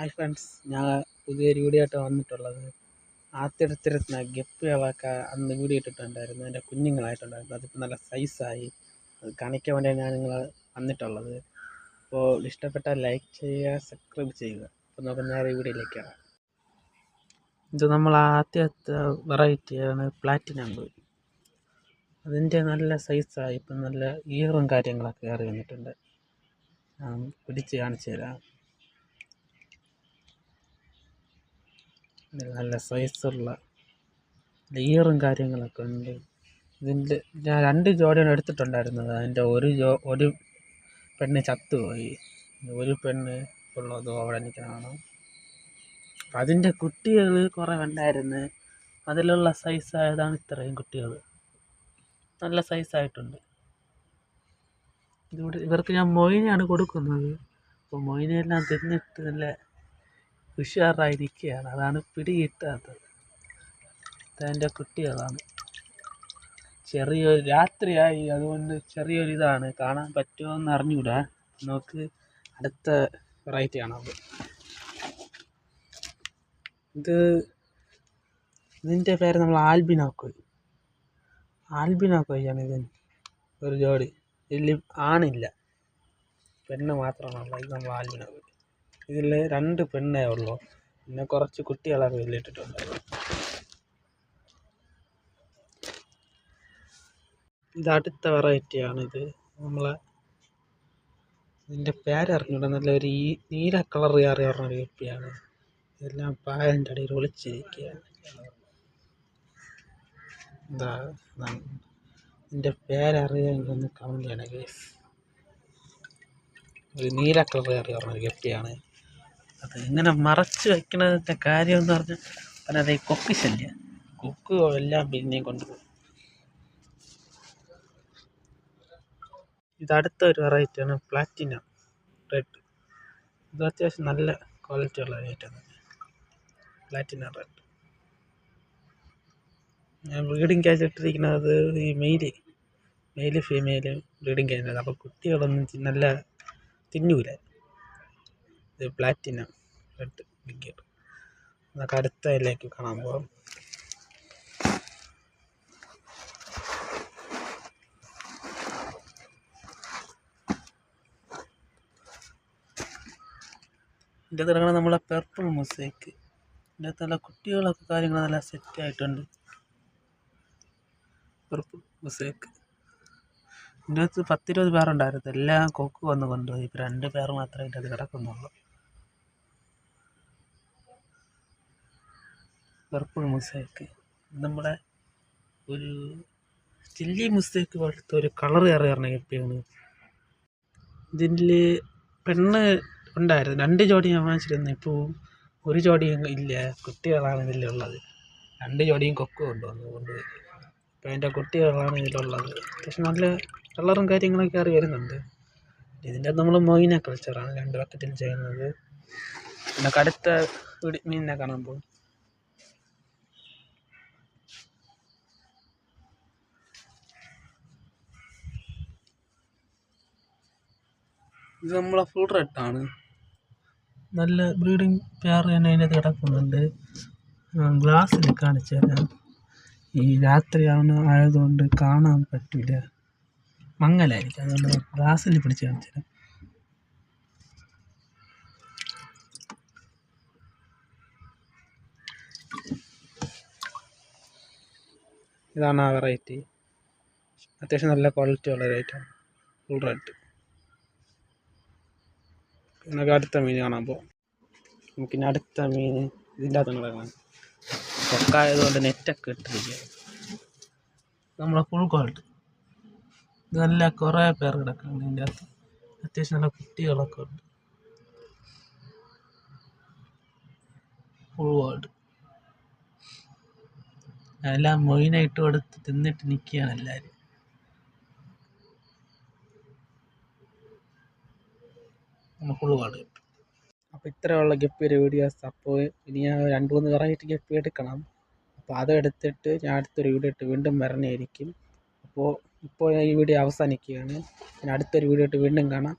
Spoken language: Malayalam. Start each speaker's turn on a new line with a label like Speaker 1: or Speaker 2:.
Speaker 1: ഹായ് ഫ്രണ്ട്സ് ഞാൻ പുതിയൊരു വീഡിയോ ആയിട്ട് വന്നിട്ടുള്ളത് ആദ്യത്തിരുന്ന ഗപ്പികളൊക്കെ അന്ന് വീഡിയോ ഇട്ടിട്ടുണ്ടായിരുന്നു. എന്റെ കുഞ്ഞുങ്ങളായിട്ടുണ്ടായിരുന്നു. അതിപ്പോൾ നല്ല സൈസായി അത് കാണിക്കാൻ വേണ്ടി ഞാൻ നിങ്ങൾ വന്നിട്ടുള്ളത്. അപ്പോൾ ഇഷ്ടപ്പെട്ട ലൈക്ക് ചെയ്യുക സബ്സ്ക്രൈബ് ചെയ്യുക. അപ്പോൾ നമുക്ക് നേരെ വീഡിയോയിലേക്ക് കാണാം ഇത് നമ്മൾ ആദ്യത്തെ വെറൈറ്റിയാണ് പ്ലാറ്റിനം കോഴി അതിന്റെ നല്ല സൈസായി ഇപ്പം നല്ല ഈറും കാര്യങ്ങളൊക്കെ കയറി വന്നിട്ടുണ്ട്. പിടിച്ച് കാണിച്ചു തരാം. നല്ല സൈസുള്ള ലെയറും കാര്യങ്ങളൊക്കെ ഉണ്ട്. ഇതിന്റെ ഞാൻ രണ്ട് ജോഡിയാണ് എടുത്തിട്ടുണ്ടായിരുന്നത്. അതിന്റെ ഒരു ജോ ഒരു പെണ്ണ് ചത്തുപോയി ഒരു പെണ്ണ് ഉള്ളതും അവിടെ എനിക്ക് കാണാം. അതിന്റെ കുട്ടികൾ കുറേ ഉണ്ടായിരുന്നു. അതിലുള്ള സൈസായതാണ് ഇത്രയും കുട്ടികൾ. നല്ല സൈസായിട്ടുണ്ട് ഇതിവിടെ ഇവർക്ക് ഞാൻ മൊയിനെയാണ് കൊടുക്കുന്നത്. അപ്പോൾ മൊയിനെല്ലാം തിന്നിട്ട് നല്ല ഉഷാറായിരിക്കുകയാണ്. അതാണ് പിടികിട്ടാത്തത്. അതെന്റെ കുട്ടികളാണ് ചെറിയൊരു രാത്രിയായി. അതുകൊണ്ട് ചെറിയൊരിതാണ് കാണാൻ പറ്റുമോ എന്ന് അറിഞ്ഞൂടാ. നമുക്ക് അടുത്ത വെറൈറ്റി കാണാം ഇത് ഇതിന്റെ പേര് നമ്മൾ ആൽബിനോക്കോയ് ആൽബിനോക്കോയാണ് ഇതിന് ഒരു ജോഡി. ഇതിൽ ആണില്ല. പെണ്ണ് മാത്രമാണുള്ളത്. ഇത് നമ്മൾ ആൽബിനോക്കോയ് ഇതിൽ രണ്ട് പെണ്ണേ ഉള്ളൂ. പിന്നെ കുറച്ച് കുട്ടികളൊക്കെ വെല്ലിട്ടിട്ടുണ്ട് ഇത് അടുത്ത വെറൈറ്റിയാണ് ഇത്. നമ്മളെ ഇതിന്റെ പേരറിഞ്ഞൂടെ നല്ല ഒരു ഈ നീല കളർ കയറി പറഞ്ഞ ഒരു കപ്പിയാണ് ഇതെല്ലാം പായലിന്റെ അടിയിൽ ഒളിച്ചിരിക്കുകയാണ്. എന്താ ഇതിന്റെ പേരറിയാമെങ്കിൽ ഒന്ന് കമന്റ് ഗേസ് ഒരു നീല കളർ കയറി പറഞ്ഞ ഒരു അത് ഇങ്ങനെ മറച്ച് വയ്ക്കണതിന്റെ കാര്യം എന്ന് പറഞ്ഞാൽ അതിനകത്ത് ഈ കൊക്ക് ശല്യം. കൊക്ക് എല്ലാം പിന്നെയും കൊണ്ടുപോകും. ഇത് അടുത്ത ഒരു വെറൈറ്റിയാണ് പ്ലാറ്റിന റെഡ് ഇത് അത്യാവശ്യം നല്ല ക്വാളിറ്റി ഉള്ള ഐറ്റം പ്ലാറ്റിന റെഡ് ഞാൻ ബ്രീഡിങ് ക്യാച്ച് ഇട്ടിരിക്കുന്നത് ഈ male male female breeding catch അപ്പോൾ കുട്ടികളൊന്നും നല്ല തിന്നൂല. ഇത് പ്ലാറ്റിനം റെഡ് ബിഗ് നമുക്ക് അടുത്ത ഇതിലേക്ക് കാണാൻ പോകാം. ഇതിന്റെ തിറങ്ങണ നമ്മളെ പെർപ്പിൾ മൊസൈക്ക് ഇതിന്റെ നല്ല കുട്ടികളൊക്കെ കാര്യങ്ങൾ നല്ല സെറ്റ് ആയിട്ടുണ്ട്. പെർപ്പിൾ മൊസൈക്ക് ഇതിന്റെ അകത്ത് പത്തിരുപത് പേരുണ്ടായിരുന്നു. എല്ലാം കൊക്ക് വന്ന് കൊണ്ടുപോയി. ഇപ്പം രണ്ട് പേർ മാത്രമേ ഇതിന്റെ അത് കിടക്കുന്നുള്ളൂ. പെർപ്പിൾ മുസൈക്ക്. നമ്മുടെ ഒരു ചില്ലി മുസൈക്ക് പോലത്തെ ഒരു കളർ കയറി പറഞ്ഞ കപ്പിയാണ് ഇതിൽ പെണ്ണ് ഉണ്ടായിരുന്നു. രണ്ട് ജോഡി ഞാൻ വാങ്ങിച്ചിരുന്നു. ഇപ്പോൾ ഒരു ജോഡിയും ഇല്ല. കുട്ടികളാണ് ഇതിലുള്ളത്. രണ്ട് ജോഡിയും കൊക്ക് കൊണ്ടുവന്നു. കൊണ്ട് അപ്പോൾ അതിന്റെ കുട്ടികളാണ് ഇതിലുള്ളത്. അത്യാവശ്യം നല്ല കളറും കാര്യങ്ങളൊക്കെ കയറി വരുന്നുണ്ട്. ഇതിന്റെ നമ്മൾ മൊയിന കൾച്ചറാണ് രണ്ട് ബക്കറ്റിൽ ചെയ്യുന്നത് പിന്നെ കടുത്ത മീനിനെ കാണാൻ പോകും ഇത് നമ്മളെ ഫുൾ റെഡാണ് നല്ല ബ്രീഡിങ് പെയർ തന്നെ അതിനകത്ത് കിടക്കുന്നുണ്ട്. ഗ്ലാസ്സിൽ കാണിച്ചു തരാം. ഈ രാത്രിയാണ് ആയതുകൊണ്ട് കാണാൻ പറ്റില്ല മങ്ങലായിരിക്കും. അതുകൊണ്ട് ഗ്ലാസ്സിൽ പിടിച്ച് കാണിച്ചു തരാം. ഇതാണ് ആ വെറൈറ്റി അത്യാവശ്യം നല്ല ക്വാളിറ്റി ഉള്ള വെറൈറ്റി ഐറ്റം ഫുൾ റെഡ് നമുക്ക് അടുത്ത മീൻ കാണാൻ പോകാം നമുക്കിനി അടുത്ത മീൻ ഇതിന്റെ അകത്ത് കിടക്കണം പൊക്കായതുകൊണ്ട് നെറ്റൊക്കെ ഇട്ടിരിക്കുക നമ്മളെ ക്വാളിറ്റി നല്ല കുറേ പേർ കിടക്കുന്നുണ്ട് ഇതിന്റെ അകത്ത് അത്യാവശ്യം നല്ല കുട്ടികളൊക്കെ ഉണ്ട്. പുഴുവാട് എല്ലാം മൊയിനായിട്ട് കൊടുത്ത് തിന്നിട്ട് നിൽക്കുകയാണ് എല്ലാവരും. ഫുൾ വേൾഡ് അപ്പോൾ ഇത്രയുള്ള ഒരു വീഡിയോസ് അപ്പോൾ ഇനി ഞാൻ രണ്ട് മൂന്ന് വെറൈറ്റി ഗപ്പി എടുക്കണം. അപ്പോൾ അത് എടുത്തിട്ട് ഞാൻ അടുത്തൊരു വീഡിയോ ഇട്ട് വീണ്ടും വരണമായിരിക്കും അപ്പോൾ ഇപ്പോൾ ഈ വീഡിയോ അവസാനിക്കുകയാണ്. ഞാൻ അടുത്തൊരു വീഡിയോ ഇട്ട് വീണ്ടും കാണാം.